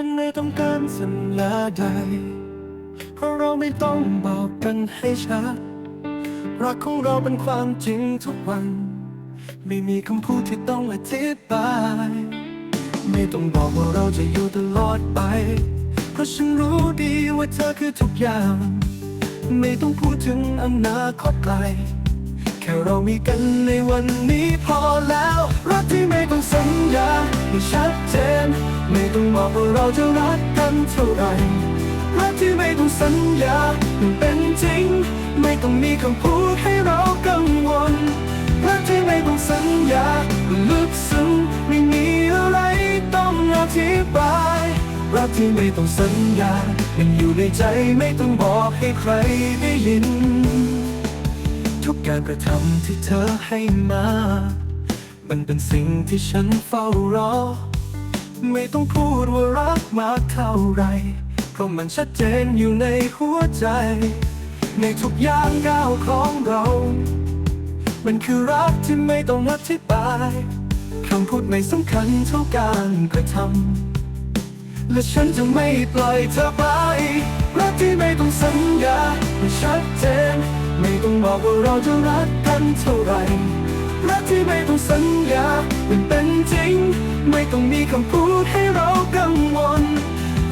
ฉันไม่ต้องการสัญญาใด เพราะเราไม่ต้องบอกกันให้ชัด รักของเราเป็นความจริงทุกวัน ไม่มีคำพูดที่ต้องอธิบาย ไม่ต้องบอกว่าเราจะอยู่ตลอดไป เพราะฉันรู้ดีว่าเธอคือทุกอย่าง ไม่ต้องพูดถึงอนาคตไกล แค่เรามีกันในวันนี้พอแล้ว ที่ไม่ต้องสัญญาไม่ชัดเจน ไม่ต้องบอกว่าเราจะรักกันเท่าไหร่รักที่ไม่ต้องสัญญามันเป็นจริง ไม่ต้องมีคำพูดให้เรากังวลรักที่ไม่ต้องสัญญามันลึกซึ้งไม่มีอะไรต้องอธิบายรักที่ไม่ต้องสัญญามันอยู่ในใจไม่ต้องบอกให้ใครได้ยิน ทุกการกระทำที่เธอให้มา มันเป็นสิ่งที่ฉันเฝ้ารอ ไม่ต้องพูดว่ารักมากเท่าไร เพราะมันชัดเจนอยู่ในหัวใจ ในทุกย่างก้าวของเรา มันคือรักที่ไม่ต้องอธิบายคำพูดไม่สำคัญเท่าการกระทำ และฉันจะไม่ปล่อยเธอไป รักที่ไม่ต้องสัญญามันชัดเจน ไม่ต้องบอกว่าเราจะรักกันเท่าไหร่ รักที่ไม่ต้องสัญญามันเป็นจริง ไม่ต้องมีคำพูดให้เรากังวล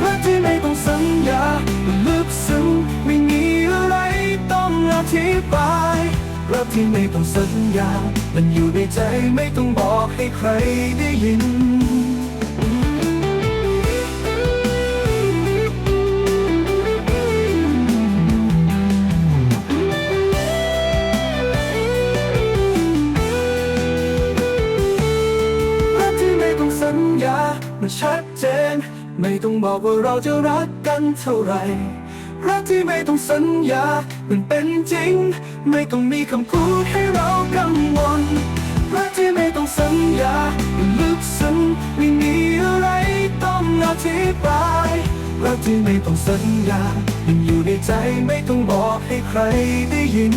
รักที่ไม่ต้องสัญญามันลึกซึ้งไม่มีอะไรต้องอธิบายรักที่ไม่ต้องสัญญา มันอยู่ในใจไม่ต้องบอกให้ใครได้ยิน สัญญามันชัดเจน ไม่ต้องบอกว่าเราจะรักกันเท่าไหร่รักที่ไม่ต้องสัญญา มันเป็นจริง ไม่ต้องมีคำพูดให้เรากังวลรักที่ไม่ต้องสัญญา มันลึกซึ้งไม่มีอะไรต้องอธิบายรักที่ไม่ต้องสัญญา มันอยู่ในใจไม่ต้องบอกให้ใครได้ยิน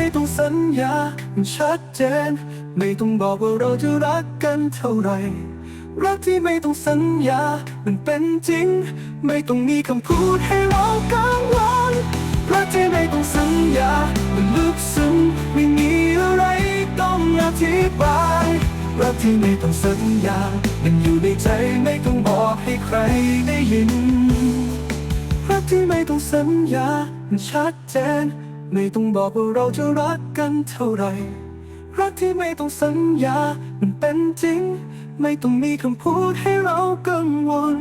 ไม่ต้องสัญญา มันชัดเจน ไม่ต้องบอกว่าเราจะรักกันเท่าไหร่ รักที่ไม่ต้องสัญญา มันเป็นจริง ไม่ต้องมีคำพูดให้เรากังวลรักที่ไม่ต้องสัญญา มันลึกซึ้งไม่มีอะไรต้องอธิบายรักที่ไม่ต้องสัญญา มันอยู่ในใจไม่ต้องบอกให้ใครได้ยินรักที่ไม่ต้องสัญญา มันชัดเจน ไม่ต้องบอกว่าเราจะรักกันเท่าไหร่ รักที่ไม่ต้องสัญญา มันเป็นจริง ไม่ต้องมีคำพูดให้เรากังวล